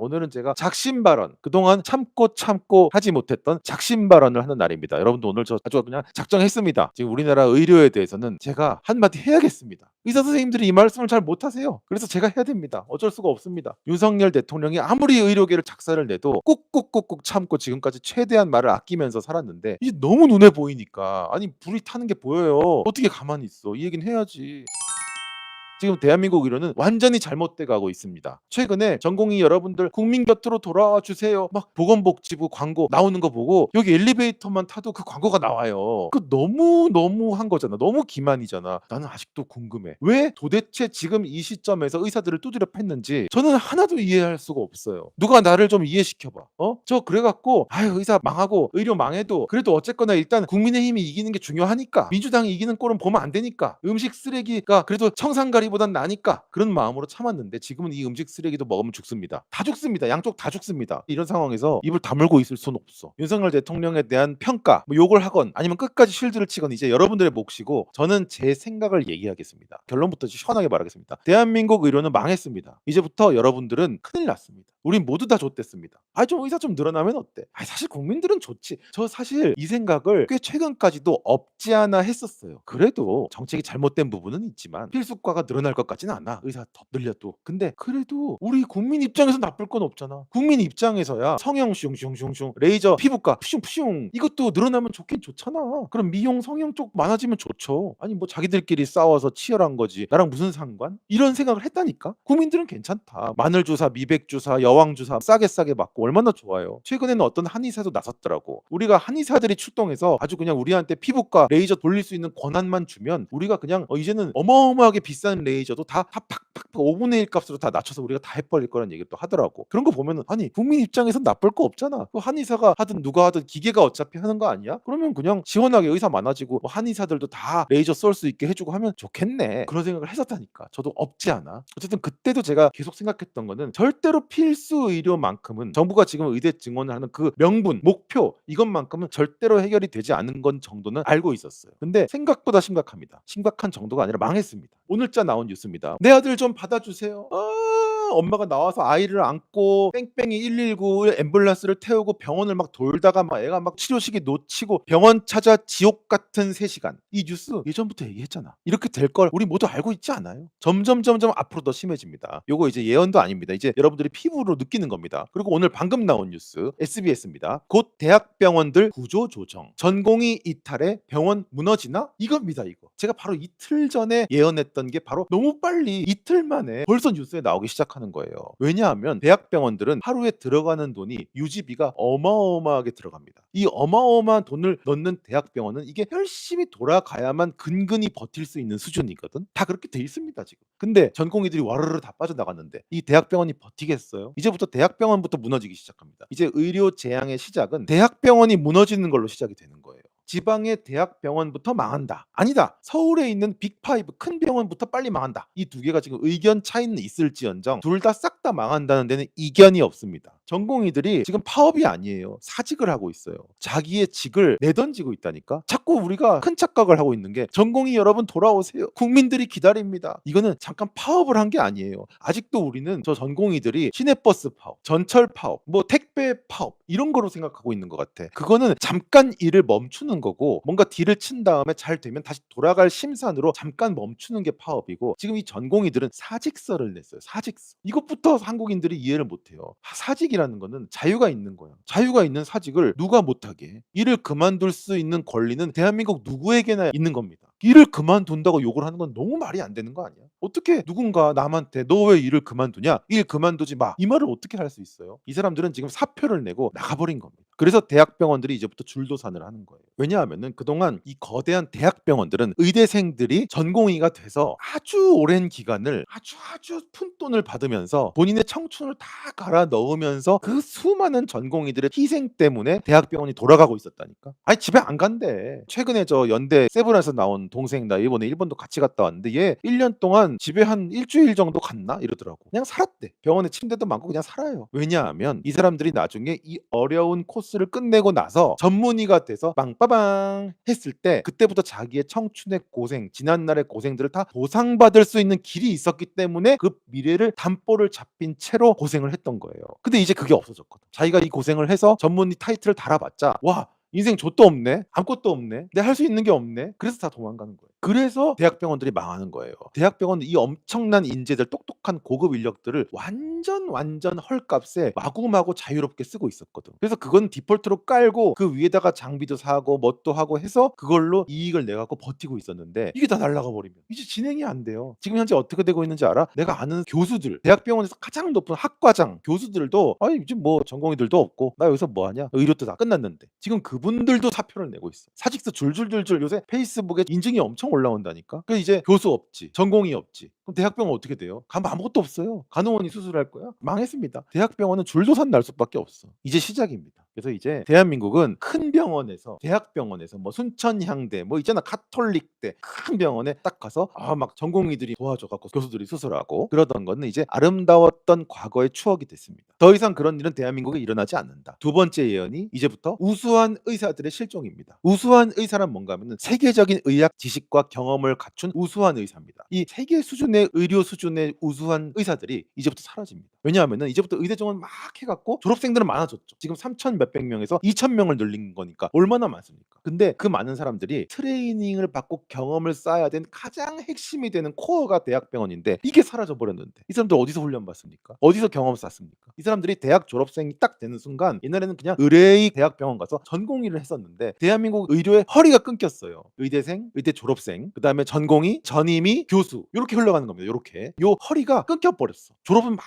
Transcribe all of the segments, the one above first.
오늘은 제가 작심 발언, 그동안 참고 참고 하지 못했던 작심 발언을 하는 날입니다. 여러분도 오늘 저 아주 그냥 작정했습니다. 지금 우리나라 의료에 대해서는 제가 한마디 해야겠습니다. 의사 선생님들이 이 말씀을 잘 못하세요. 그래서 제가 해야 됩니다. 어쩔 수가 없습니다. 윤석열 대통령이 아무리 의료계를 작사를 내도 꾹꾹꾹꾹 참고 지금까지 최대한 말을 아끼면서 살았는데 이게 너무 눈에 보이니까 아니 불이 타는 게 보여요. 어떻게 가만히 있어? 이 얘기는 해야지. 지금 대한민국 의료는 완전히 잘못돼 가고 있습니다. 최근에 전공의 여러분들 국민 곁으로 돌아와 주세요. 막 보건복지부 광고 나오는 거 보고 여기 엘리베이터만 타도 그 광고가 나와요. 그 너무 너무 한 거잖아. 너무 기만이잖아. 나는 아직도 궁금해. 왜 도대체 지금 이 시점에서 의사들을 두드려 팼는지 저는 하나도 이해할 수가 없어요. 누가 나를 좀 이해시켜봐. 어? 저 그래갖고 아유 의사 망하고 의료 망해도 그래도 어쨌거나 일단 국민의힘이 이기는 게 중요하니까 민주당이 이기는 꼴은 보면 안 되니까 음식 쓰레기가 그래도 청산가리 보단 나니까 그런 마음으로 참았는데 지금은 이 음식 쓰레기도 먹으면 죽습니다. 다 죽습니다. 양쪽 다 죽습니다. 이런 상황에서 입을 다물고 있을 수는 없어. 윤석열 대통령에 대한 평가, 뭐 욕을 하건 아니면 끝까지 쉴드를 치건 이제 여러분들의 몫이고 저는 제 생각을 얘기하겠습니다. 결론부터 시원하게 말하겠습니다. 대한민국 의료는 망했습니다. 이제부터 여러분들은 큰일 났습니다. 우린 모두 다 좋댔습니다. 아 좀 의사 좀 늘어나면 어때? 아 사실 국민들은 좋지. 저 사실 이 생각을 꽤 최근까지도 없지 않아 했었어요. 그래도 정책이 잘못된 부분은 있지만 필수과가 늘어 날것 같지는 않아. 의사 더 늘려도. 근데 그래도 우리 국민 입장에서 나쁠 건 없잖아. 국민 입장에서야 성형 슝 슝 슝슝 레이저 피부과 푸슝푸슝 이것도 늘어나면 좋긴 좋잖아. 그럼 미용 성형 쪽 많아지면 좋죠. 아니 뭐 자기들끼리 싸워서 치열한 거지. 나랑 무슨 상관? 이런 생각을 했다니까. 국민들은 괜찮다. 마늘 주사, 미백 주사, 여왕 주사 싸게 싸게 맞고 얼마나 좋아요. 최근에는 어떤 한의사도 나섰더라고. 우리가 한의사들이 출동해서 아주 그냥 우리한테 피부과 레이저 돌릴 수 있는 권한만 주면 우리가 그냥 어, 이제는 어마어마하게 비싼 레이저 도 다, 다 팍팍 5분의 1 값으로 다 낮춰서 우리가 다 해버릴 거란 얘기를 또 하더라고. 그런 거 보면은 아니 국민 입장에선 나쁠 거 없잖아. 그 한의사가 하든 누가 하든 기계가 어차피 하는 거 아니야? 그러면 그냥 시원하게 의사 많아지고 뭐 한의사들도 다 레이저 쏠 수 있게 해주고 하면 좋겠네. 그런 생각을 했었다니까. 저도 없지 않아. 어쨌든 그때도 제가 계속 생각했던 거는 절대로 필수 의료만큼은 정부가 지금 의대 증원을 하는 그 명분, 목표 이것만큼은 절대로 해결이 되지 않은 건 정도는 알고 있었어요. 근데 생각보다 심각합니다. 심각한 정도가 아니라 망했습니다. 오늘자 나온 뉴스입니다. 내 아들 좀 받아주세요. 아, 엄마가 나와서 아이를 안고 뺑뺑이 119 앰뷸런스를 태우고 병원을 막 돌다가 막 애가 막 치료식이 놓치고 병원 찾아 지옥 같은 3시간. 이 뉴스 예전부터 얘기했잖아. 이렇게 될 걸 우리 모두 알고 있지 않아요? 점점 점점 앞으로 더 심해집니다. 요거 이제 예언도 아닙니다. 이제 여러분들이 피부로 느끼는 겁니다. 그리고 오늘 방금 나온 뉴스 SBS입니다. 곧 대학병원들 구조 조정. 전공의 이탈에 병원 무너지나? 이겁니다, 이거. 제가 바로 이틀 전에 예언했던 게 바로 너무 빨리 이틀 만에 벌써 뉴스에 나오기 시작하는 거예요. 왜냐하면 대학병원들은 하루에 들어가는 돈이 유지비가 어마어마하게 들어갑니다. 이 어마어마한 돈을 넣는 대학병원은 이게 열심히 돌아가야만 근근히 버틸 수 있는 수준이거든. 다 그렇게 돼 있습니다, 지금. 근데 전공의들이 와르르 다 빠져나갔는데 이 대학병원이 버티겠어요? 이제부터 대학병원부터 무너지기 시작합니다. 이제 의료 재앙의 시작은 대학병원이 무너지는 걸로 시작이 되는 거예요. 지방의 대학 병원부터 망한다. 아니다. 서울에 있는 빅파이브 큰 병원부터 빨리 망한다. 이 두 개가 지금 의견 차이는 있을지언정 둘 다 싹 다 망한다는 데는 이견이 없습니다. 전공의들이 지금 파업이 아니에요. 사직을 하고 있어요. 자기의 직을 내던지고 있다니까. 자꾸 우리가 큰 착각을 하고 있는 게 전공의 여러분 돌아오세요. 국민들이 기다립니다. 이거는 잠깐 파업을 한 게 아니에요. 아직도 우리는 저 전공의들이 시내버스 파업, 전철 파업, 뭐 택배 파업 이런 거로 생각하고 있는 것 같아. 그거는 잠깐 일을 멈추는 거고 뭔가 딜을 친 다음에 잘 되면 다시 돌아갈 심산으로 잠깐 멈추는 게 파업이고 지금 이 전공의들은 사직서를 냈어요. 사직서. 이것부터 한국인들이 이해를 못 해요. 사직이라는 거는 자유가 있는 거야. 자유가 있는 사직을 누가 못하게 해? 일을 그만둘 수 있는 권리는 대한민국 누구에게나 있는 겁니다. 일을 그만둔다고 욕을 하는 건 너무 말이 안 되는 거 아니야? 어떻게 누군가 남한테 너 왜 일을 그만두냐? 일 그만두지 마. 이 말을 어떻게 할 수 있어요? 이 사람들은 지금 사표를 내고 나가버린 겁니다. 그래서 대학병원들이 이제부터 줄도산을 하는 거예요. 왜냐하면은 그동안 이 거대한 대학병원들은 의대생들이 전공의가 돼서 아주 오랜 기간을 아주 아주 푼돈을 받으면서 본인의 청춘을 다 갈아 넣으면서 그 수많은 전공의들의 희생 때문에 대학병원이 돌아가고 있었다니까. 아니 집에 안 간대. 최근에 저 연대 세브란에서 나온 동생 나 이번에 일본도 같이 갔다 왔는데 얘 1년 동안 집에 한 일주일 정도 갔나 이러더라고. 그냥 살았대. 병원에 침대도 많고 그냥 살아요. 왜냐하면 이 사람들이 나중에 이 어려운 코스를 끝내고 나서 전문의가 돼서 빵빠방 했을 때 그때부터 자기의 청춘의 고생, 지난날의 고생들을 다 보상받을 수 있는 길이 있었기 때문에 그 미래를 담보를 잡힌 채로 고생을 했던 거예요. 근데 이제 그게 없어졌거든. 자기가 이 고생을 해서 전문의 타이틀을 달아봤자 와 인생 좆도 없네. 아무것도 없네. 내가 할수 있는 게 없네. 그래서 다 도망가는 거예요. 그래서 대학병원들이 망하는 거예요. 대학병원은 이 엄청난 인재들, 똑똑한 고급 인력들을 완전 완전 헐값에 마구마구 자유롭게 쓰고 있었거든. 그래서 그건 디폴트로 깔고 그 위에다가 장비도 사고 뭣도 하고 해서 그걸로 이익을 내갖고 버티고 있었는데 이게 다 날라가 버리면 이제 진행이 안 돼요. 지금 현재 어떻게 되고 있는지 알아? 내가 아는 교수들, 대학병원에서 가장 높은 학과장 교수들도 아니 지금 뭐 전공의들도 없고 나 여기서 뭐 하냐? 의료도 다 끝났는데 지금 그분들도 사표를 내고 있어. 사직서 줄줄줄줄 요새 페이스북에 인증이 엄청 올라온다니까. 그 이제 교수 없지, 전공의 없지. 그럼 대학병원 어떻게 돼요? 가면 아무것도 없어요. 간호원이 수술할 거야? 망했습니다. 대학병원은 줄도산 날 수밖에 없어. 이제 시작입니다. 그래서 이제 대한민국은 큰 병원에서 대학병원에서 뭐 순천향대 뭐 있잖아 카톨릭대 큰 병원에 딱 가서 아 막 전공의들이 도와줘갖고 교수들이 수술하고 그러던 거는 이제 아름다웠던 과거의 추억이 됐습니다. 더 이상 그런 일은 대한민국에 일어나지 않는다. 두 번째 예언이 이제부터 우수한 의사들의 실종입니다. 우수한 의사란 뭔가 하면은 세계적인 의학 지식과 경험을 갖춘 우수한 의사입니다. 이 세계 수준의 의료 수준의 우수한 의사들이 이제부터 사라집니다. 왜냐하면은 이제부터 의대정원 막 해갖고 졸업생들은 많아졌죠. 지금 3천 몇백 명에서 2천 명을 늘린 거니까 얼마나 많습니까? 근데 그 많은 사람들이 트레이닝을 받고 경험을 쌓아야 된 가장 핵심이 되는 코어가 대학병원인데 이게 사라져 버렸는데 이 사람들 어디서 훈련 받습니까? 어디서 경험 쌓습니까? 이 사람들이 대학 졸업생이 딱 되는 순간 옛날에는 그냥 의뢰의 대학병원 가서 전공의를 했었는데 대한민국 의료의 허리가 끊겼어요. 의대생, 의대 졸업생, 그 다음에 전공의, 전임의, 교수 이렇게 흘러가는 겁니다. 이렇게 요 허리가 끊겨 버렸어. 졸업은 막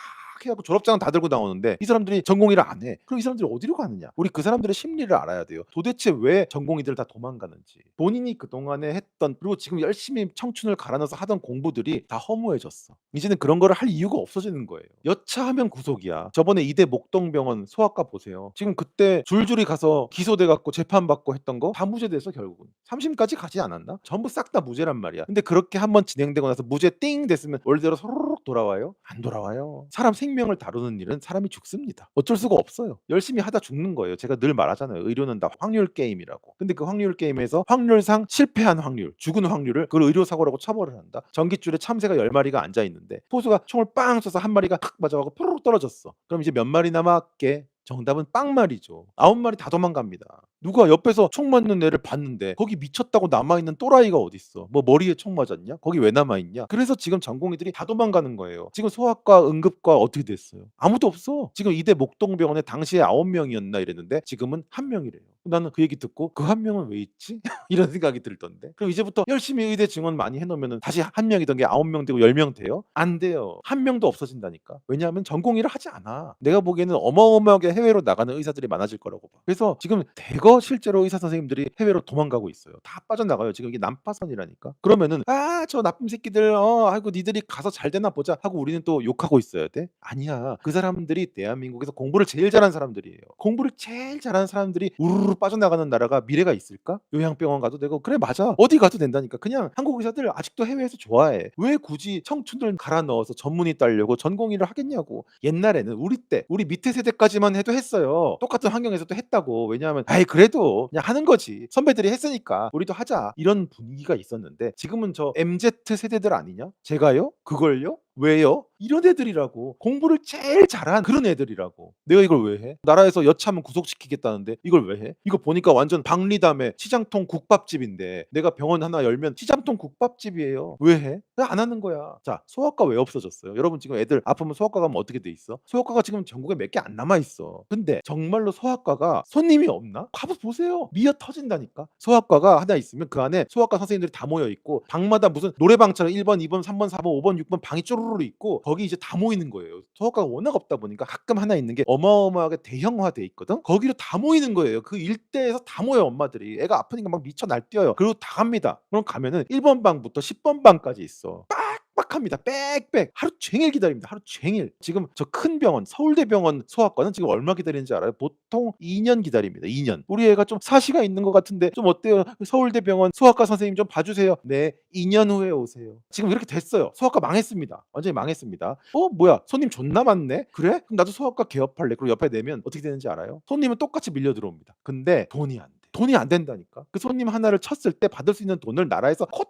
해갖고 졸업장은 다 들고 나오는데 이 사람들이 전공의를 안 해. 그럼 이 사람들이 어디로 가느냐? 우리 그 사람들의 심리를 알아야 돼요. 도대체 왜 전공의들 다 도망가는지. 본인이 그동안에 했던 그리고 지금 열심히 청춘을 갈아넣어서 하던 공부들이 다 허무해졌어. 이제는 그런 거를 할 이유가 없어지는 거예요. 여차하면 구속이야. 저번에 이대 목동병원 소아과 보세요. 지금 그때 줄줄이 가서 기소돼 갖고 재판 받고 했던 거 다 무죄돼서 결국은 3심까지 가지 않았나? 전부 싹 다 무죄란 말이야. 근데 그렇게 한번 진행되고 나서 무죄 띵 됐으면 원래대로 소로 록 돌아와요? 안 돌아와요. 사람 생명을 다루는 일은 사람이 죽습니다. 어쩔 수가 없어요. 열심히 하다 죽는 거예요. 제가 늘 말하잖아요. 의료는 다 확률 게임이라고. 근데 그 확률 게임에서 확률상 실패한 확률, 죽은 확률을 그걸 의료 사고라고 처벌을 한다. 전깃줄에 참새가 10마리가 앉아 있는데 포수가 총을 빵 쏴서 한 마리가 탁 맞아가고 푸르륵 떨어졌어. 그럼 이제 몇 마리 남았게? 정답은 빵 말이죠. 아홉 마리 다 도망갑니다. 누가 옆에서 총 맞는 애를 봤는데 거기 미쳤다고 남아있는 또라이가 어딨어. 뭐 머리에 총 맞았냐? 거기 왜 남아있냐? 그래서 지금 전공의들이 다 도망가는 거예요. 지금 소아과, 응급과 어떻게 됐어요? 아무도 없어. 지금 이대 목동병원에 당시에 아홉 명이었나 이랬는데 지금은 한 명이래요. 나는 그 얘기 듣고 그 한 명은 왜 있지? 이런 생각이 들던데. 그럼 이제부터 열심히 의대 증원 많이 해놓으면 다시 한 명이던 게 아홉 명 되고 열 명 돼요? 안 돼요. 한 명도 없어진다니까. 왜냐하면 전공의를 하지 않아. 내가 보기에는 어마어마하게 해외로 나가는 의사들이 많아질 거라고 봐. 그래서 지금 대거 실제로 의사 선생님들이 해외로 도망가고 있어요. 다 빠져나가요. 지금 이게 난파선이라니까. 그러면은 아 저 나쁜 새끼들 어 아이고 니들이 가서 잘 되나 보자 하고 우리는 또 욕하고 있어야 돼? 아니야. 그 사람들이 대한민국에서 공부를 제일 잘하는 사람들이에요. 공부를 제일 잘하는 사람들이 우르르 빠져나가는 나라가 미래가 있을까? 요양병원 가도 되고 그래 맞아. 어디 가도 된다니까. 그냥 한국 의사들 아직도 해외에서 좋아해. 왜 굳이 청춘들 갈아 넣어서 전문의 따려고 전공의를 하겠냐고. 옛날에는 우리 때 우리 밑에 세대까지만 해도 했어요. 똑같은 환경에서도 했다고. 왜냐하면 아이 그래 도 그냥 하는 거지. 선배들이 했으니까 우리도 하자. 이런 분위기가 있었는데 지금은 저 MZ 세대들 아니냐? 제가요? 그걸요? 왜요? 이런 애들이라고 공부를 제일 잘한 그런 애들이라고 내가 이걸 왜 해? 나라에서 여차하면 구속시키겠다는데 이걸 왜 해? 이거 보니까 완전 박리담의 시장통 국밥집인데 내가 병원 하나 열면 시장통 국밥집이에요 왜 해? 왜안 하는 거야 자 소아과 왜 없어졌어요? 여러분 지금 애들 아프면 소아과 가면 어떻게 돼 있어? 소아과가 지금 전국에 몇 개 안 남아 있어 근데 정말로 소아과가 손님이 없나? 가서 보세요 미어 터진다니까 소아과가 하나 있으면 그 안에 소아과 선생님들이 다 모여 있고 방마다 무슨 노래방처럼 1번 2번 3번 4번 5번 6번 방이 쪼르르 있고 거기 이제 다 모이는 거예요. 소아과가 워낙 없다 보니까 가끔 하나 있는 게 어마어마하게 대형화돼 있거든. 거기로 다 모이는 거예요. 그 일대에서 다 모여 엄마들이 애가 아프니까 막 미쳐 날뛰어요. 그리고 다 갑니다. 그럼 가면은 1번 방부터 10번 방까지 있어. 빡 빡빡합니다. 빽빽. 하루 종일 기다립니다. 하루 종일. 지금 저 큰 병원, 서울대병원 소아과는 지금 얼마 기다리는지 알아요? 보통 2년 기다립니다. 2년. 우리 애가 좀 사시가 있는 것 같은데 좀 어때요? 서울대병원 소아과 선생님 좀 봐주세요. 네, 2년 후에 오세요. 지금 이렇게 됐어요. 소아과 망했습니다. 완전히 망했습니다. 어, 뭐야? 손님 존나 많네? 그래? 그럼 나도 소아과 개업할래. 그리고 옆에 내면 어떻게 되는지 알아요? 손님은 똑같이 밀려 들어옵니다. 근데 돈이 안 돼. 돈이 안 된다니까. 그 손님 하나를 쳤을 때 받을 수 있는 돈을 나라에서 코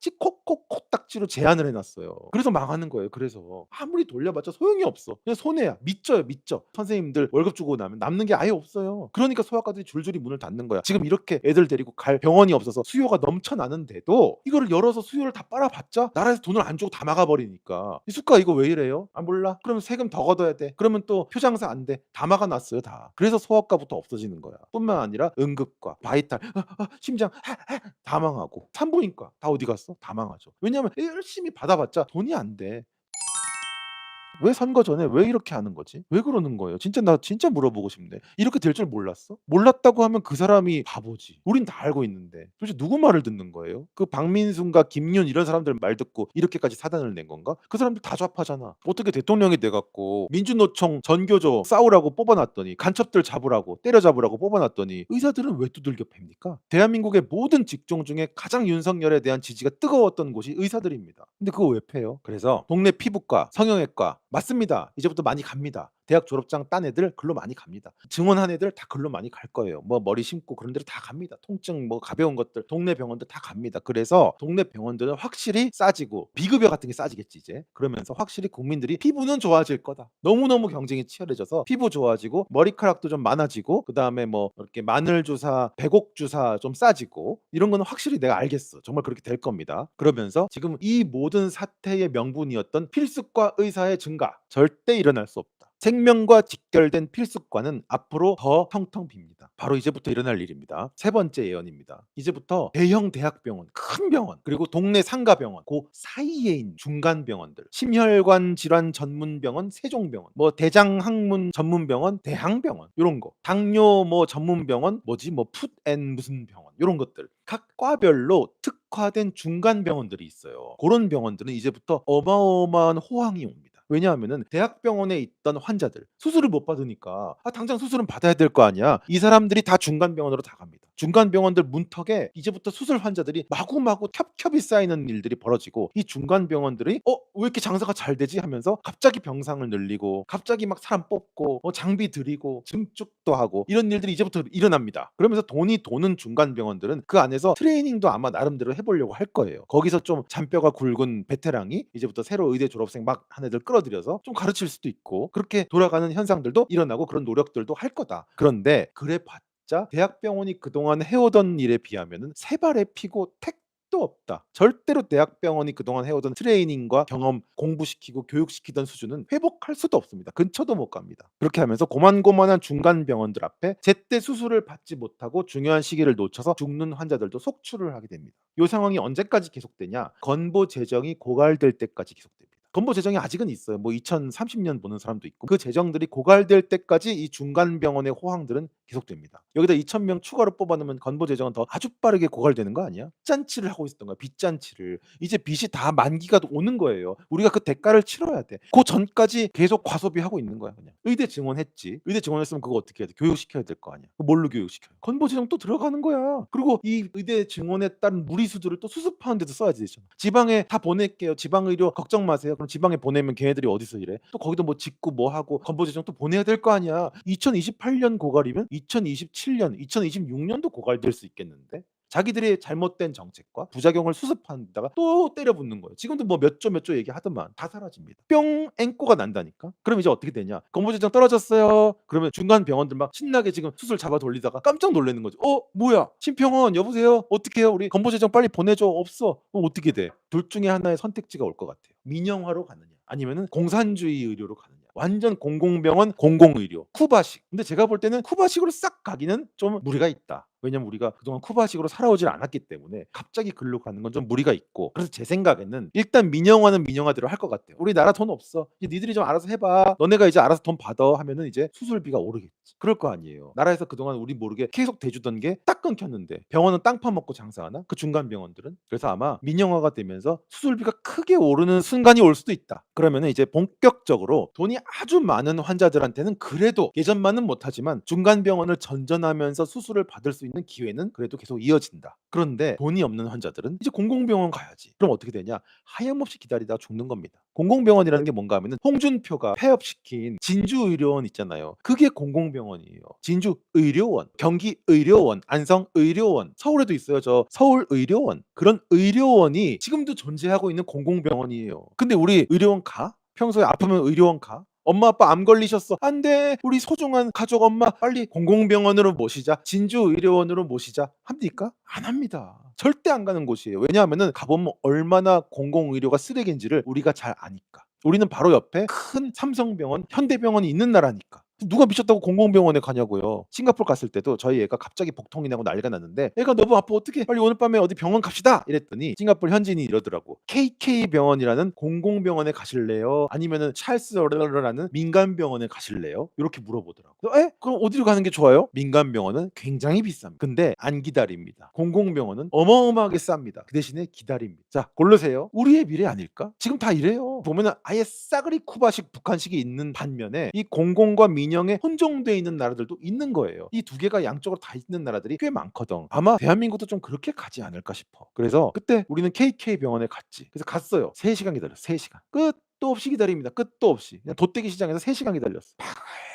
딱지 콕콕 코딱지로 제한을 해놨어요. 그래서 망하는 거예요. 그래서 아무리 돌려봤자 소용이 없어. 그냥 손해야. 믿져요, 믿져. 선생님들 월급 주고 나면 남는 게 아예 없어요. 그러니까 소아과들이 줄줄이 문을 닫는 거야. 지금 이렇게 애들 데리고 갈 병원이 없어서 수요가 넘쳐나는데도 이거를 열어서 수요를 다 빨아봤자 나라에서 돈을 안 주고 다 막아버리니까 이 수가 이거 왜 이래요? 아 몰라. 그러면 세금 더 걷어야 돼. 그러면 또 표장사 안 돼. 다 막아놨어요, 다. 그래서 소아과부터 없어지는 거야. 뿐만 아니라 응급과 바이탈, 아, 아, 심장 아, 아, 다 망하고 산부인과 다 어디 갔어? 다 망하죠. 왜냐하면 열심히 받아봤자 돈이 안 돼. 왜 선거 전에 왜 이렇게 하는 거지? 왜 그러는 거예요? 진짜 나 진짜 물어보고 싶네. 이렇게 될 줄 몰랐어? 몰랐다고 하면 그 사람이 바보지. 우린 다 알고 있는데. 도대체 누구 말을 듣는 거예요? 그 박민순과 김윤 이런 사람들 말 듣고 이렇게까지 사단을 낸 건가? 그 사람들 다 좌파잖아. 어떻게 대통령이 돼갖고 민주노총 전교조 싸우라고 뽑아놨더니 간첩들 잡으라고 때려잡으라고 뽑아놨더니 의사들은 왜 두들겨 팹니까? 대한민국의 모든 직종 중에 가장 윤석열에 대한 지지가 뜨거웠던 곳이 의사들입니다. 근데 그거 왜 패요? 그래서 동네 피부과, 성형외과 맞습니다. 이제부터 많이 갑니다. 대학 졸업장 딴 애들 글로 많이 갑니다. 증원한 애들 다 글로 많이 갈 거예요. 뭐 머리 심고 그런 데로 다 갑니다. 통증 뭐 가벼운 것들 동네 병원들 다 갑니다. 그래서 동네 병원들은 확실히 싸지고 비급여 같은 게 싸지겠지 이제. 그러면서 확실히 국민들이 피부는 좋아질 거다. 너무너무 경쟁이 치열해져서 피부 좋아지고 머리카락도 좀 많아지고 그다음에 뭐 이렇게 마늘 주사, 배곡 주사 좀 싸지고 이런 거는 확실히 내가 알겠어. 정말 그렇게 될 겁니다. 그러면서 지금 이 모든 사태의 명분이었던 필수과 의사의 증가 절대 일어날 수 없다. 생명과 직결된 필수과는 앞으로 더 텅텅 빕니다. 바로 이제부터 일어날 일입니다. 세 번째 예언입니다. 이제부터 대형 대학병원, 큰 병원, 그리고 동네 상가병원, 그 사이에 있는 중간 병원들, 심혈관 질환 전문 병원, 세종병원, 뭐 대장학문 전문 병원, 대항병원 이런 거, 당뇨 뭐 전문 병원, 뭐지 뭐 풋앤 무슨 병원 이런 것들 각 과별로 특화된 중간 병원들이 있어요. 그런 병원들은 이제부터 어마어마한 호황이 옵니다. 왜냐하면은 대학병원에 있던 환자들 수술을 못 받으니까 아 당장 수술은 받아야 될 거 아니야. 이 사람들이 다 중간 병원으로 다 갑니다. 중간 병원들 문턱에 이제부터 수술 환자들이 마구마구 겹겹이 쌓이는 일들이 벌어지고 이 중간 병원들이 어 왜 이렇게 장사가 잘 되지 하면서 갑자기 병상을 늘리고 갑자기 막 사람 뽑고 뭐 장비 들이고 증축도 하고 이런 일들이 이제부터 일어납니다. 그러면서 돈이 도는 중간 병원들은 그 안에서 트레이닝도 아마 나름대로 해보려고 할 거예요. 거기서 좀 잔뼈가 굵은 베테랑이 이제부터 새로 의대 졸업생 막 한 애들 끌어들여서 좀 가르칠 수도 있고 그렇게 돌아가는 현상들도 일어나고 그런 노력들도 할 거다. 그런데 그래 봤 자 대학병원이 그동안 해오던 일에 비하면은 세 발의 피고 택도 없다. 절대로 대학병원이 그동안 해오던 트레이닝과 경험 공부시키고 교육시키던 수준은 회복할 수도 없습니다. 근처도 못 갑니다. 그렇게 하면서 고만고만한 중간 병원들 앞에 제때 수술을 받지 못하고 중요한 시기를 놓쳐서 죽는 환자들도 속출을 하게 됩니다. 이 상황이 언제까지 계속되냐? 건보 재정이 고갈될 때까지 계속됩니다. 건보 재정이 아직은 있어요. 뭐 2030년 보는 사람도 있고 그 재정들이 고갈될 때까지 이 중간 병원의 호황들은 계속됩니다. 여기다 2,000명 추가로 뽑아놓으면 건보 재정은 더 아주 빠르게 고갈되는 거 아니야? 빚잔치를 하고 있었던 거야. 빚잔치를. 이제 빚이 다 만기가 오는 거예요. 우리가 그 대가를 치러야 돼. 그 전까지 계속 과소비하고 있는 거야. 그냥. 의대 증원했지. 의대 증원했으면 그거 어떻게 해야 돼? 교육시켜야 될 거 아니야. 뭘로 교육시켜요? 건보 재정 또 들어가는 거야. 그리고 이 의대 증원에 따른 무리수들을 또 수습하는 데도 써야지 되잖아. 지방에 다 보낼게요. 지방 의료 걱정 마세요. 그럼 지방에 보내면 걔네들이 어디서 일해? 또 거기도 뭐 짓고 뭐 하고 건보 재정 또 보내야 될 거 아니야. 2028년 고갈이면 2027년, 2026년도 고갈될 수 있겠는데? 자기들의 잘못된 정책과 부작용을 수습하는 데다가 또 때려붙는 거예요. 지금도 뭐 몇 조 몇 조 얘기하더만 다 사라집니다. 뿅 앵꼬가 난다니까. 그럼 이제 어떻게 되냐? 건보재정 떨어졌어요. 그러면 중간 병원들 막 신나게 지금 수술 잡아 돌리다가 깜짝 놀라는 거죠. 어 뭐야? 심평원 여보세요? 어떻게 해요? 우리 건보재정 빨리 보내줘. 없어. 그럼 어떻게 돼? 둘 중에 하나의 선택지가 올 것 같아요. 민영화로 가느냐, 아니면은 공산주의 의료로 가느냐. 완전 공공병원 공공의료. 쿠바식. 근데 제가 볼 때는 쿠바식으로 싹 가기는 좀 무리가 있다 왜냐면 우리가 그동안 쿠바식으로 살아오질 않았기 때문에 갑자기 글로 가는 건 좀 무리가 있고 그래서 제 생각에는 일단 민영화는 민영화대로 할 것 같아요. 우리 나라 돈 없어. 이제 니들이 좀 알아서 해봐. 너네가 이제 알아서 돈 받아 하면은 이제 수술비가 오르겠지. 그럴 거 아니에요. 나라에서 그동안 우리 모르게 계속 대주던 게 딱 끊겼는데 병원은 땅 파먹고 장사하나? 그 중간 병원들은? 그래서 아마 민영화가 되면서 수술비가 크게 오르는 순간이 올 수도 있다. 그러면은 이제 본격적으로 돈이 아주 많은 환자들한테는 그래도 예전만은 못하지만 중간 병원을 전전하면서 수술을 받을 수 있는 기회는 그래도 계속 이어진다. 그런데 돈이 없는 환자들은 이제 공공병원 가야지. 그럼 어떻게 되냐? 하염없이 기다리다가 죽는 겁니다. 공공병원이라는 게 뭔가 하면은 홍준표가 폐업시킨 진주의료원 있잖아요. 그게 공공병원이에요. 진주의료원, 경기의료원, 안성의료원, 서울에도 있어요. 저 서울의료원. 그런 의료원이 지금도 존재하고 있는 공공병원이에요. 근데 우리 의료원 가? 평소에 아프면 의료원 가? 엄마 아빠 암 걸리셨어. 안 돼. 우리 소중한 가족 엄마 빨리 공공병원으로 모시자. 진주 의료원으로 모시자. 합니까? 안 합니다. 절대 안 가는 곳이에요. 왜냐하면은 가보면 얼마나 공공의료가 쓰레기인지를 우리가 잘 아니까. 우리는 바로 옆에 큰 삼성병원, 현대병원이 있는 나라니까. 누가 미쳤다고 공공병원에 가냐고요. 싱가포르 갔을 때도 저희 애가 갑자기 복통이 나고 난리가 났는데 애가 너무 아파 어떻게 빨리 오늘 밤에 어디 병원 갑시다 이랬더니 싱가포르 현지인이 이러더라고. KK 병원이라는 공공병원에 가실래요? 아니면은 찰스 어르라는 민간 병원에 가실래요? 이렇게 물어보더라고. 에? 그럼 어디로 가는 게 좋아요? 민간 병원은 굉장히 비쌉니다. 근데 안 기다립니다. 공공병원은 어마어마하게 쌉니다. 그 대신에 기다립니다. 자, 고르세요. 우리의 미래 아닐까? 지금 다 이래요. 보면은 아예 싸그리 쿠바식 북한식이 있는 반면에 이 공공과 민 영에 혼종돼 있는 나라들도 있는 거예요. 이 두 개가 양쪽으로 다 있는 나라들이 꽤 많거든. 아마 대한민국도 좀 그렇게 가지 않을까 싶어. 그래서 그때 우리는 KK 병원에 갔지. 그래서 갔어요. 3시간 기다렸어. 3시간. 끝도 없이 기다립니다. 끝도 없이. 그냥 돗대기 시장에서 3시간 기다렸어. 바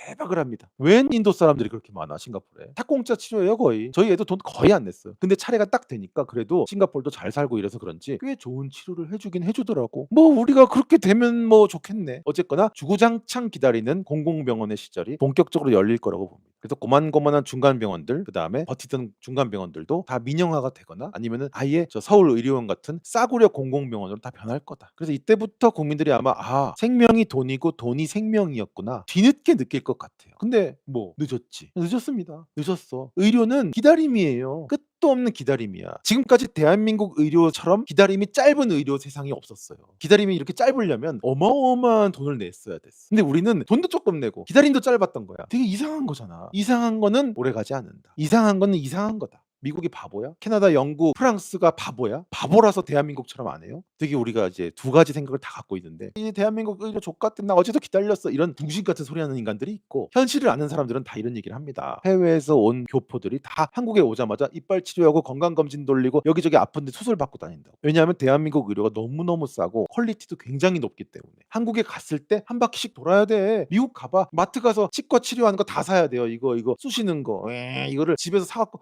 글바글 합니다. 웬 인도 사람들이 그렇게 많아 싱가포르에. 다 공짜 치료예요 거의. 저희 애도 돈 거의 안 냈어요. 근데 차례가 딱 되니까 그래도 싱가포르도 잘 살고 이래서 그런지 꽤 좋은 치료를 해주긴 해주더라고. 뭐 우리가 그렇게 되면 뭐 좋겠네. 어쨌거나 주구장창 기다리는 공공병원의 시절이 본격적으로 열릴 거라고 봅니다. 그래서 고만고만한 중간 병원들, 그 다음에 버티던 중간 병원들도 다 민영화가 되거나 아니면은 아예 저 서울 의료원 같은 싸구려 공공병원으로 다 변할 거다. 그래서 이때부터 국민들이 아마 아 생명이 돈이고 돈이 생명이었구나 뒤늦게 느낄 것 같아요. 근데 뭐 늦었지. 늦었습니다. 늦었어. 의료는 기다림이에요. 끝도 없는 기다림이야. 지금까지 대한민국 의료처럼 기다림이 짧은 의료 세상이 없었어요. 기다림이 이렇게 짧으려면 어마어마한 돈을 냈어야 됐어. 근데 우리는 돈도 조금 내고 기다림도 짧았던 거야. 되게 이상한 거잖아. 이상한 거는 오래 가지 않는다. 이상한 거는 이상한 거다. 미국이 바보야? 캐나다, 영국, 프랑스가 바보야? 바보라서 대한민국처럼 안 해요? 되게 우리가 이제 두 가지 생각을 다 갖고 있는데 이 대한민국 의료 족같은 나 어제도 기다렸어 이런 둥신 같은 소리 하는 인간들이 있고 현실을 아는 사람들은 다 이런 얘기를 합니다. 해외에서 온 교포들이 다 한국에 오자마자 이빨 치료하고 건강검진 돌리고 여기저기 아픈데 수술 받고 다닌다고. 왜냐하면 대한민국 의료가 너무너무 싸고 퀄리티도 굉장히 높기 때문에 한국에 갔을 때 한 바퀴씩 돌아야 돼. 미국 가봐. 마트 가서 치과 치료하는 거 다 사야 돼요. 이거 이거 쑤시는 거. 에 이거를 집에서 사갖고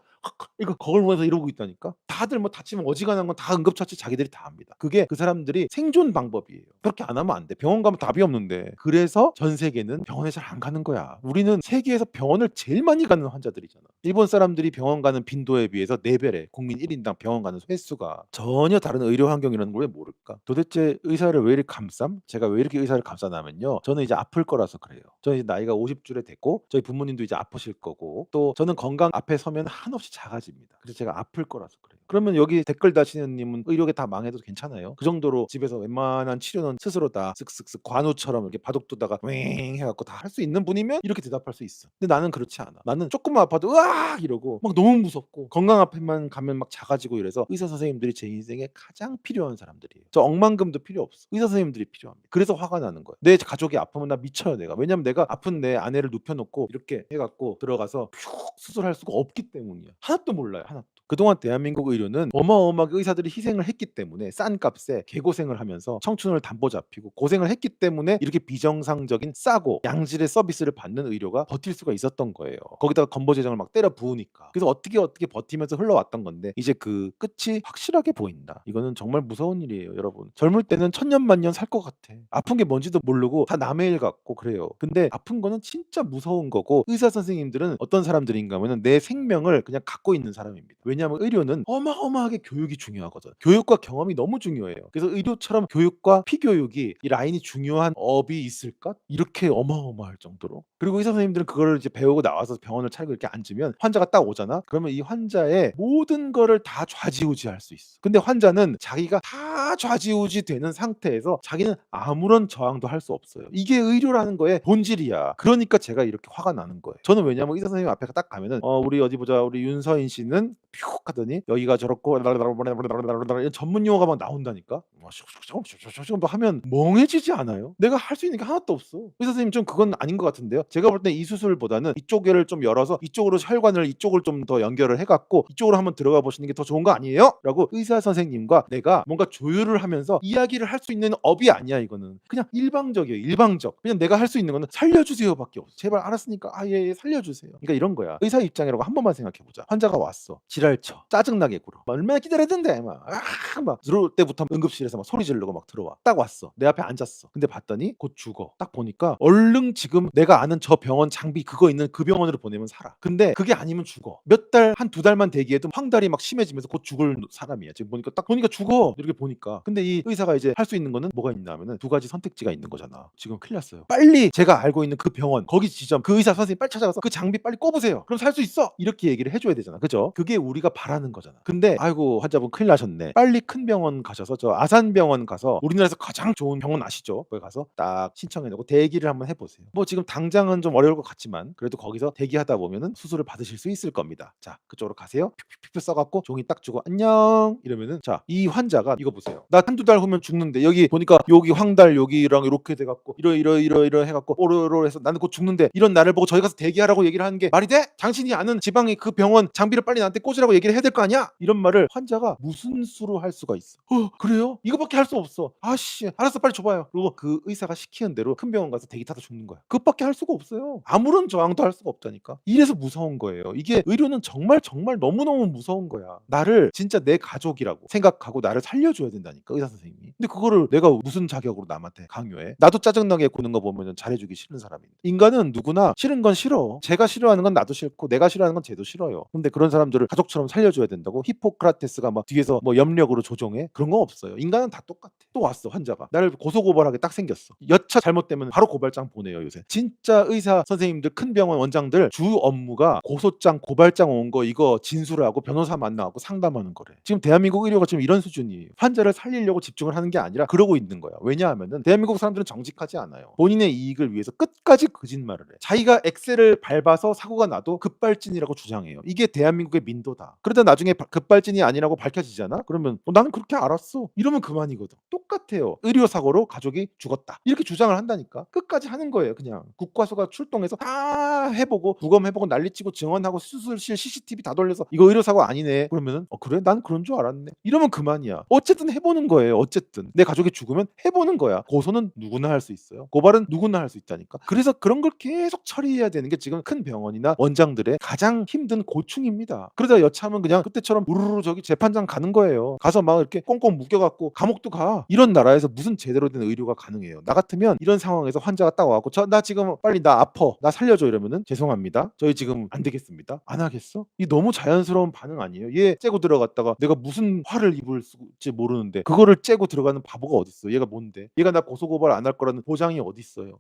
이거 거울 보면서 이러고 있다니까. 다들 뭐 다치면 어지간한 건 다 응급처치 자기들이 다 합니다. 그게 그 사람들이 생존 방법이에요. 그렇게 안 하면 안 돼. 병원 가면 답이 없는데. 그래서 전 세계는 병원에 잘 안 가는 거야. 우리는 세계에서 병원을 제일 많이 가는 환자들이잖아. 일본 사람들이 병원 가는 빈도에 비해서 4배래. 국민 1인당 병원 가는 횟수가 전혀 다른 의료 환경이라는 걸 왜 모를까? 도대체 의사를 왜 이렇게 감쌈? 제가 왜 이렇게 의사를 감싸냐면요. 저는 이제 아플 거라서 그래요. 저는 이제 나이가 50줄에 됐고 저희 부모님도 이제 아프실 거고 또 저는 건강 앞에 서면 한없이 작아집니다. 그래서 제가 아플 거라서 그래요. 그러면 여기 댓글 다시는 님은 의료계 다 망해도 괜찮아요. 그 정도로 집에서 웬만한 치료는 스스로 다 쓱쓱쓱 관우처럼 이렇게 바둑 두다가 왱 해갖고 다 할 수 있는 분이면 이렇게 대답할 수 있어. 근데 나는 그렇지 않아. 나는 조금만 아파도 으악 이러고 막 너무 무섭고 건강 앞에만 가면 막 작아지고 이래서 의사 선생님들이 제 인생에 가장 필요한 사람들이에요. 저 억만금도 필요 없어. 의사 선생님들이 필요합니다. 그래서 화가 나는 거예요. 내 가족이 아프면 나 미쳐요 내가. 왜냐면 내가 아픈 내 아내를 눕혀놓고 이렇게 해갖고 들어가서 퓨 수술할 수가 없기 때문이야. 하나도 몰라요. 하나도. 그동안 대한민국 의료는 어마어마하게 의사들이 희생을 했기 때문에 싼 값에 개고생을 하면서 청춘을 담보 잡히고 고생을 했기 때문에 이렇게 비정상적인 싸고 양질의 서비스를 받는 의료가 버틸 수가 있었던 거예요. 거기다가 건보 재정을 막 때려 부으니까. 그래서 어떻게 어떻게 버티면서 흘러왔던 건데 이제 그 끝이 확실하게 보인다. 이거는 정말 무서운 일이에요, 여러분. 젊을 때는 천년 만년 살 것 같아. 아픈 게 뭔지도 모르고 다 남의 일 같고 그래요. 근데 아픈 거는 진짜 무서운 거고 의사 선생님들은 어떤 사람들인가 하면은 내 생명을 그냥 갖고 있는 사람입니다. 왜냐하면 의료는 어마어마하게 교육이 중요하거든. 교육과 경험이 너무 중요해요. 그래서 의료처럼 교육과 피교육이 이 라인이 중요한 업이 있을까? 이렇게 어마어마할 정도로. 그리고 의사 선생님들은 그거를 이제 배우고 나와서 병원을 차리고 이렇게 앉으면 환자가 딱 오잖아. 그러면 이 환자의 모든 거를 다 좌지우지할 수 있어. 근데 환자는 자기가 다 좌지우지 되는 상태에서 자기는 아무런 저항도 할 수 없어요. 이게 의료라는 거의 본질이야. 그러니까 제가 이렇게 화가 나는 거예요. 저는 왜냐면 의사 선생님 앞에 딱 가면은 어 우리 어디 보자 우리 윤서인 씨는 퓨 하더니 여기가 저렇고 이런 전문 용어가 막 나온다니까. 뭐뭐 하면 멍해지지 않아요? 내가 할 수 있는 게 하나도 없어. 의사 선생님 좀 그건 아닌 것 같은데요. 제가 볼 때 이 수술보다는 이쪽을 좀 열어서 이쪽으로 혈관을 이쪽을 좀 더 연결을 해갖고 이쪽으로 한번 들어가 보시는 게 더 좋은 거 아니에요? 라고 의사 선생님과 내가 뭔가 조율을 하면서 이야기를 할 수 있는 업이 아니야 이거는 그냥 일방적이에요 일방적 그냥 내가 할 수 있는 거는 살려주세요밖에 없어 제발 알았으니까 아예 예, 살려주세요 그러니까 이런 거야 의사 입장이라고 한 번만 생각해보자 환자가 왔어 지랄쳐 짜증나게 굴어 막 얼마나 기다렸는데 막, 아, 막. 들어올 때부터 응급실에서 막 소리 지르고 막 들어와. 딱 왔어. 내 앞에 앉았어. 근데 봤더니 곧 죽어. 딱 보니까 얼른 지금 내가 아는 저 병원 장비 그거 있는 그 병원으로 보내면 살아. 근데 그게 아니면 죽어. 몇 달 한 두 달만 대기해도 황달이 막 심해지면서 곧 죽을 사람이야. 지금 보니까 딱 보니까 죽어. 이렇게 보니까. 근데 이 의사가 이제 할 수 있는 거는 뭐가 있냐 하면은 두 가지 선택지가 있는 거잖아. 지금 큰일 났어요. 빨리 제가 알고 있는 그 병원 거기 지점 그 의사 선생님 빨리 찾아가서 그 장비 빨리 꼽으세요. 그럼 살 수 있어. 이렇게 얘기를 해줘야 되잖아. 그죠? 그게 우리가 바라는 거잖아 근데 아이고 환자분 큰일 나셨네. 빨리 큰 병원 가셔서 저 아산병원 가서 우리나라에서 가장 좋은 병원 아시죠? 거기 가서 딱 신청해 놓고 대기를 한번 해보세요. 뭐 지금 당장은 좀 어려울 것 같지만 그래도 거기서 대기하다 보면은 수술을 받으실 수 있을 겁니다. 자 그쪽으로 가세요. 픽픽픽 써갖고 종이 딱 주고 안녕! 이러면은 자 이 환자가 이거 보세요. 나 한두 달 후면 죽는데 여기 보니까 여기 황달 여기랑 이렇게 돼갖고 이러 이러 이러 이러 해갖고 오로로 해서 나는 곧 죽는데 이런 나를 보고 저희 가서 대기하라고 얘기를 하는 게 말이 돼? 당신이 아는 지방의 그 병원 장비를 빨리 나한테 꽂으라고 얘기를 해야 될 거 아니야? 이런 말을 환자가 무슨 수로 할 수가 있어? 어 그래요? 이거밖에 할 수 없어. 아씨 알았어 빨리 줘봐요. 그리고 그 의사가 시키는 대로 큰 병원 가서 대기 타다 죽는 거야. 그것밖에 할 수가 없어요. 아무런 저항도 할 수가 없다니까. 이래서 무서운 거예요. 이게 의료는 정말 정말 너무너무 무서운 거야. 나를 진짜 내 가족이라고 생각하고 나를 살려줘야 된다니까 의사 선생님이. 근데 그거를 내가 무슨 자격으로 남한테 강요해? 나도 짜증나게 구는 거 보면 잘해주기 싫은 사람인데. 인간은 누구나 싫은 건 싫어. 제가 싫어하는 건 나도 싫고 내가 싫어하는 건 쟤도 싫어요. 근데 그런 사람들을 가족처럼 살려줘야 된다고 히포크라테스가 막 뒤에서 뭐 염력으로 조종해? 그런 거 없어요. 인간은 다 똑같아. 또 왔어 환자가. 나를 고소고발하게 딱 생겼어. 여차 잘못되면 바로 고발장 보내요 요새. 진짜 의사 선생님들 큰 병원 원장들 주 업무가 고소장 고발장 온 거 이거 진술하고 변호사 만나고 상담하는 거래. 지금 대한민국 의료가 지금 이런 수준이에요. 환자를 살리려고 집중을 하는 게 아니라 그러고 있는 거야. 왜냐하면은 대한민국 사람들은 정직하지 않아요. 본인의 이익을 위해서 끝까지 거짓말을 해. 자기가 엑셀을 밟아서 사고가 나도 급발진이라고 주장해요. 이게 대한민국의 민도다. 그러다 나중에 바- 급발진이 아니라고 밝혀지잖아? 그러면 어, 나는 그렇게 알았어. 이러면 그만이거든. 똑같아요. 의료 사고로 가족이 죽었다. 이렇게 주장을 한다니까. 끝까지 하는 거예요 그냥. 국과수가 출동해서 다 해보고 부검해보고 난리치고 증언하고 수술실 CCTV 다 돌려서 이거 의료 사고 아니네. 그러면은 어 그래? 난 그런 줄 알았네. 이러면 그만이야. 어쨌든 해보는 거예요 어쨌든. 내 가족이 죽으면 해보는 거야. 고소는 누구나 할 수 있어요. 고발은 누구나 할 수 있다니까. 그래서 그런 걸 계속 처리해야 되는 게 지금 큰 병원이나 원장들의 가장 힘든 고충입니다. 그러다 여차하면 그냥 그때처럼 우르르 저기 재판장 가는 거예요. 가서 막 이렇게 꽁꽁 묶여갖고 감옥도 가. 이런 나라에서 무슨 제대로 된 의료가 가능해요. 나 같으면 이런 상황에서 환자가 딱 와갖고 저 나 지금 빨리 나 아파. 나 살려줘 이러면은 죄송합니다. 저희 지금 안 되겠습니다. 안 하겠어? 이 너무 자연스러운 반응 아니에요? 얘 째고 들어갔다가 내가 무슨 화를 입을지 모르는데 그거를 째고 들어가는 바보가 어딨어? 얘가 뭔데? 얘가 나 고소고발 안 할 거라는 보장이 어딨어요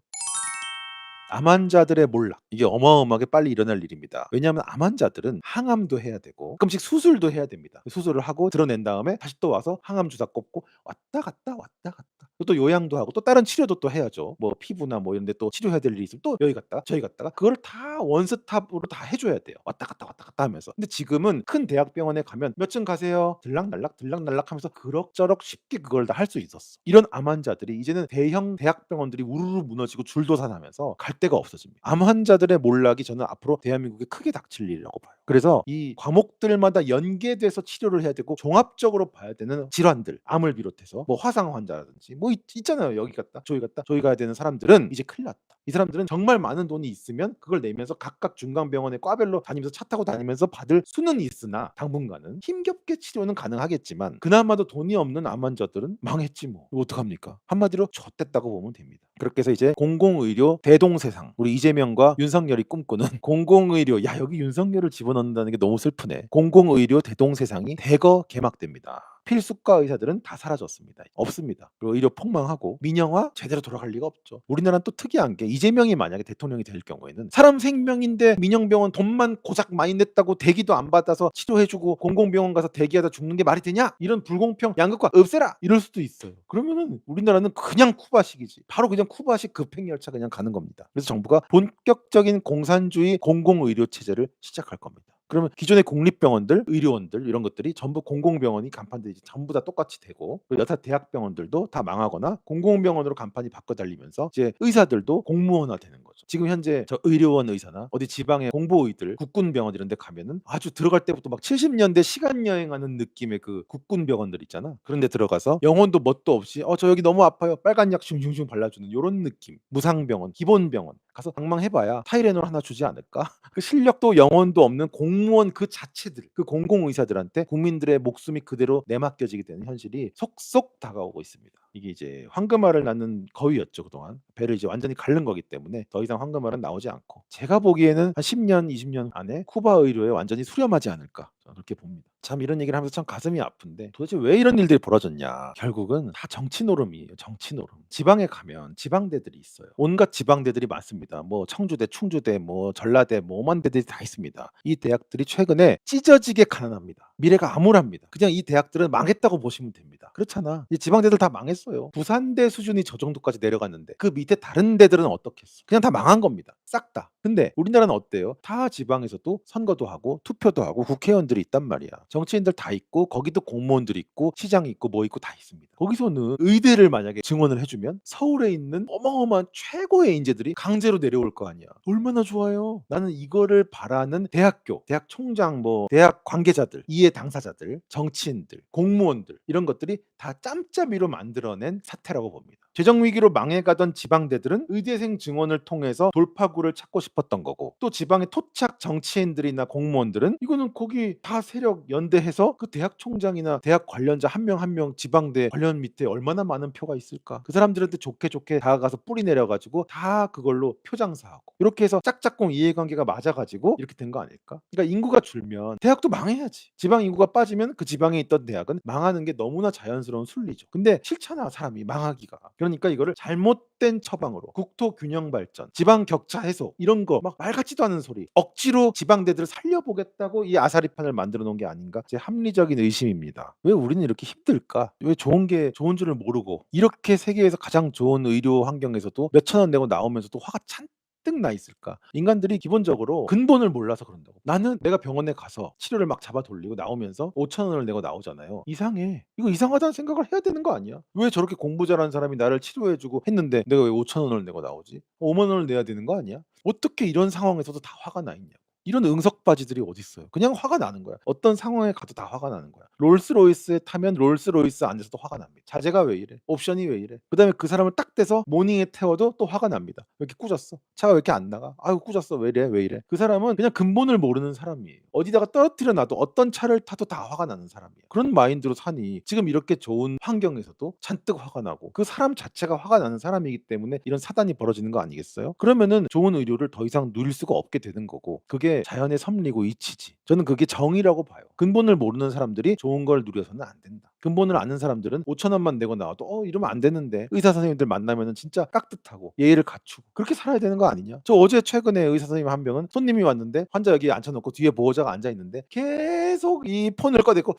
암 환자들의 몰락 이게 어마어마하게 빨리 일어날 일입니다. 왜냐하면 암 환자들은 항암도 해야 되고 가끔씩 수술도 해야 됩니다. 수술을 하고 드러낸 다음에 다시 또 와서 항암 주사 꽂고 왔다 갔다 왔다 갔다 또 요양도 하고 또 다른 치료도 또 해야죠. 뭐 피부나 뭐 이런 데 또 치료해야 될 일이 있으면 또 여기 갔다가 저기 갔다가 그걸 다 원스톱으로 다 해줘야 돼요. 왔다 갔다 왔다 갔다 하면서. 근데 지금은 큰 대학병원에 가면 몇 층 가세요? 들락날락 들락날락 하면서 그럭저럭 쉽게 그걸 다 할 수 있었어. 이런 암 환자들이 이제는 대형 대학병원들이 우르르 무너지고 줄도산하면서 갈 데가 없어집니다. 암 환자들의 몰락이 저는 앞으로 대한민국에 크게 닥칠 일이라고 봐요. 그래서 이 과목들마다 연계돼서 치료를 해야 되고 종합적으로 봐야 되는 질환들, 암을 비롯해서 뭐 화상 환자라든지 뭐 있, 있잖아요. 여기 갔다 저기 갔다 저기 가야 되는 사람들은 이제 큰일 났다. 이 사람들은 정말 많은 돈이 있으면 그걸 내면서 각각 중간병원에 과별로 다니면서 차 타고 다니면서 받을 수는 있으나 당분간은 힘겹게 치료는 가능하겠지만 그나마도 돈이 없는 암 환자들은 망했지 뭐 어떡합니까 한마디로 좆됐다고 보면 됩니다 그렇게 해서 이제 공공의료 대동세상 우리 이재명과 윤석열이 꿈꾸는 공공의료 야 여기 윤석열을 집어넣는다는 게 너무 슬프네 공공의료 대동세상이 대거 개막됩니다 필수과 의사들은 다 사라졌습니다. 없습니다. 그리고 의료 폭망하고 민영화 제대로 돌아갈 리가 없죠. 우리나라는 또 특이한 게 이재명이 만약에 대통령이 될 경우에는 사람 생명인데 민영병원 돈만 고작 많이 냈다고 대기도 안 받아서 치료해주고 공공병원 가서 대기하다 죽는 게 말이 되냐? 이런 불공평 양극화 없애라 이럴 수도 있어요. 그러면은 우리나라는 그냥 쿠바식이지. 바로 그냥 쿠바식 급행열차 그냥 가는 겁니다. 그래서 정부가 본격적인 공산주의 공공의료 체제를 시작할 겁니다. 그러면 기존의 공립병원들, 의료원들 이런 것들이 전부 공공병원이 간판들이 전부 다 똑같이 되고 그리고 여타 대학병원들도 다 망하거나 공공병원으로 간판이 바꿔 달리면서 이제 의사들도 공무원화 되는 거죠. 지금 현재 저 의료원 의사나 어디 지방의 공보의들, 국군병원 이런 데 가면은 아주 들어갈 때부터 막 70년대 시간 여행하는 느낌의 그 국군병원들 있잖아. 그런 데 들어가서 영혼도 뭣도 없이 어 저 여기 너무 아파요. 빨간 약 슝슝슝 발라주는 요런 느낌. 무상병원, 기본병원 가서 방망해봐야 타이레놀 하나 주지 않을까? 그 실력도 영혼도 없는 공무원 그 자체들, 그 공공의사들한테 국민들의 목숨이 그대로 내맡겨지게 되는 현실이 속속 다가오고 있습니다. 이게 이제 황금알을 낳는 거위였죠 그동안 배를 이제 완전히 갈른 거기 때문에 더 이상 황금알은 나오지 않고 제가 보기에는 한 10년, 20년 안에 쿠바 의료에 완전히 수렴하지 않을까 그렇게 봅니다. 참 이런 얘기를 하면서 참 가슴이 아픈데 도대체 왜 이런 일들이 벌어졌냐? 결국은 다 정치 노름이에요. 정치 노름. 지방에 가면 지방대들이 있어요. 온갖 지방대들이 많습니다. 뭐 청주대, 충주대, 뭐 전라대, 뭐 오만 대들이 다 있습니다. 이 대학들이 최근에 찢어지게 가난합니다. 미래가 암울합니다. 그냥 이 대학들은 망했다고 보시면 됩니다. 그렇잖아. 이 지방대들 다 망했어 요. 부산대 수준이 저 정도까지 내려갔는데 그 밑에 다른 데들은 어떻겠어? 그냥 다 망한 겁니다. 싹 다. 근데 우리나라는 어때요? 타 지방에서도 선거도 하고 투표도 하고 국회의원들이 있단 말이야. 정치인들 다 있고 거기도 공무원들 있고 시장 있고 뭐 있고 다 있습니다. 거기서는 의대를 만약에 증원을 해주면 서울에 있는 어마어마한 최고의 인재들이 강제로 내려올 거 아니야. 얼마나 좋아요. 나는 이거를 바라는 대학교, 대학 총장, 뭐 대학 관계자들, 이해 당사자들, 정치인들, 공무원들 이런 것들이 다 짬짬이로 만들어낸 사태라고 봅니다. 재정 위기로 망해가던 지방대들은 의대생 증원을 통해서 돌파구 를 찾고 싶었던 거고 또 지방의 토착 정치인들이나 공무원들은 이거는 거기 다 세력 연대해서 그 대학 총장이나 대학 관련자 한 명 한 명 지방대 관련 밑에 얼마나 많은 표가 있을까. 그 사람들한테 좋게 좋게 다가가서 뿌리 내려가지고 다 그걸로 표장사하고 이렇게 해서 짝짝꿍 이해관계가 맞아가지고 이렇게 된 거 아닐까? 그러니까 인구가 줄면 대학도 망해야지. 지방 인구가 빠지면 그 지방에 있던 대학은 망하는 게 너무나 자연스러운 순리죠. 근데 싫잖아 사람이 망하기가. 그러니까 이거를 잘못된 처방으로 국토 균형 발전, 지방 격차 해소 이런 거 막 말 같지도 않은 소리 억지로 지방대들을 살려보겠다고 이 아사리판을 만들어 놓은 게 아닌가 제 합리적인 의심입니다. 왜 우리는 이렇게 힘들까? 왜 좋은 게 좋은 줄을 모르고 이렇게 세계에서 가장 좋은 의료 환경에서도 몇천 원 내고 나오면서도 화가 찬 잔뜩 나 있을까? 인간들이 기본적으로 근본을 몰라서 그런다고. 나는 내가 병원에 가서 치료를 막 잡아 돌리고 나오면서 5천 원을 내고 나오잖아요. 이상해. 이거 이상하다는 생각을 해야 되는 거 아니야? 왜 저렇게 공부 잘하는 사람이 나를 치료해주고 했는데 내가 왜 5천 원을 내고 나오지? 5만 원을 내야 되는 거 아니야? 어떻게 이런 상황에서도 다 화가 나 있냐? 이런 응석 바지들이 어딨어요. 그냥 화가 나는 거야. 어떤 상황에 가도 다 화가 나는 거야. 롤스로이스에 타면 롤스로이스 안에서도 화가 납니다. 자재가 왜 이래? 옵션이 왜 이래? 그다음에 그 사람을 딱 떼서 모닝에 태워도 또 화가 납니다. 왜 이렇게 꾸졌어? 차가 왜 이렇게 안 나가? 아유 꾸졌어. 왜 이래? 왜 이래? 그 사람은 그냥 근본을 모르는 사람이에요. 어디다가 떨어뜨려 놔도 어떤 차를 타도 다 화가 나는 사람이에요. 그런 마인드로 사니 지금 이렇게 좋은 환경에서도 잔뜩 화가 나고 그 사람 자체가 화가 나는 사람이기 때문에 이런 사단이 벌어지는 거 아니겠어요? 그러면은 좋은 의료를 더 이상 누릴 수가 없게 되는 거고 그게 자연의 섭리고 이치지. 저는 그게 정의라고 봐요. 근본을 모르는 사람들이 좋은 걸 누려서는 안 된다. 근본을 아는 사람들은 5천 원만 내고 나와도 어 이러면 안 되는데 의사 선생님들 만나면은 진짜 깍듯하고 예의를 갖추고 그렇게 살아야 되는 거 아니냐? 저 어제 최근에 의사 선생님 한 명은 손님이 왔는데 환자 여기 앉혀놓고 뒤에 보호자가 앉아 있는데 계속 이 폰을 꺼내고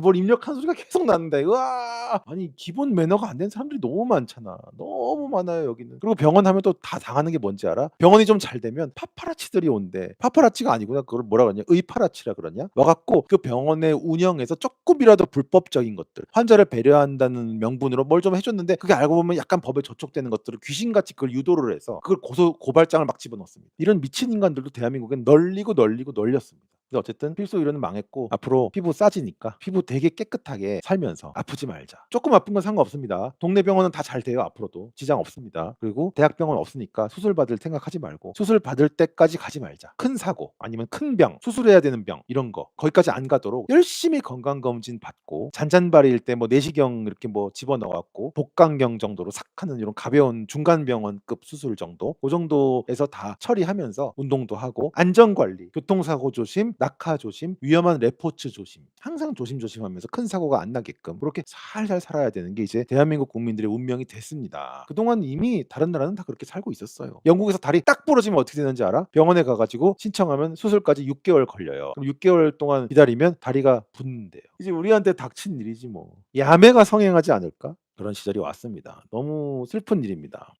뭘 입력하는 소리가 계속 나는데. 와 아니 기본 매너가 안 된 사람들이 너무 많잖아. 너무 많아요 여기는. 그리고 병원 하면 또 다 당하는 게 뭔지 알아? 병원이 좀 잘 되면 파파라치들이 온대. 파파라치가 아니구나. 그걸 뭐라 그러냐? 의파라치라 그러냐? 와갖고 그 병원의 운영에서 조금이라도 불법 적인 것들 환자를 배려한다는 명분으로 뭘 좀 해줬는데 그게 알고 보면 약간 법에 저촉되는 것들을 귀신같이 그걸 유도를 해서 그걸 고소 고발장을 막 집어넣습니다. 이런 미친 인간들도 대한민국엔 널리고 널리고 널렸습니다 근데 어쨌든 필수 의료는 망했고 앞으로 피부 싸지니까 피부 되게 깨끗하게 살면서 아프지 말자. 조금 아픈 건 상관없습니다. 동네 병원은 다 잘 돼요. 앞으로도 지장 없습니다. 그리고 대학병원 없으니까 수술 받을 생각하지 말고 수술 받을 때까지 가지 말자. 큰 사고 아니면 큰 병, 수술해야 되는 병 이런 거 거기까지 안 가도록 열심히 건강 검진 받고 잔잔바리일 때 뭐 내시경 이렇게 뭐 집어 넣었고 복강경 정도로 삭 하는 이런 가벼운 중간 병원급 수술 정도 그 정도에서 다 처리하면서 운동도 하고 안전 관리, 교통사고 조심, 낙하 조심, 위험한 레포츠 조심 항상 조심조심하면서 큰 사고가 안 나게끔 그렇게 살살 살아야 되는 게 이제 대한민국 국민들의 운명이 됐습니다. 그동안 이미 다른 나라는 다 그렇게 살고 있었어요. 영국에서 다리 딱 부러지면 어떻게 되는지 알아? 병원에 가가지고 신청하면 수술까지 6개월 걸려요. 그럼 6개월 동안 기다리면 다리가 붓는데요. 이제 우리한테 닥친 일이지 뭐. 야매가 성행하지 않을까? 그런 시절이 왔습니다. 너무 슬픈 일입니다.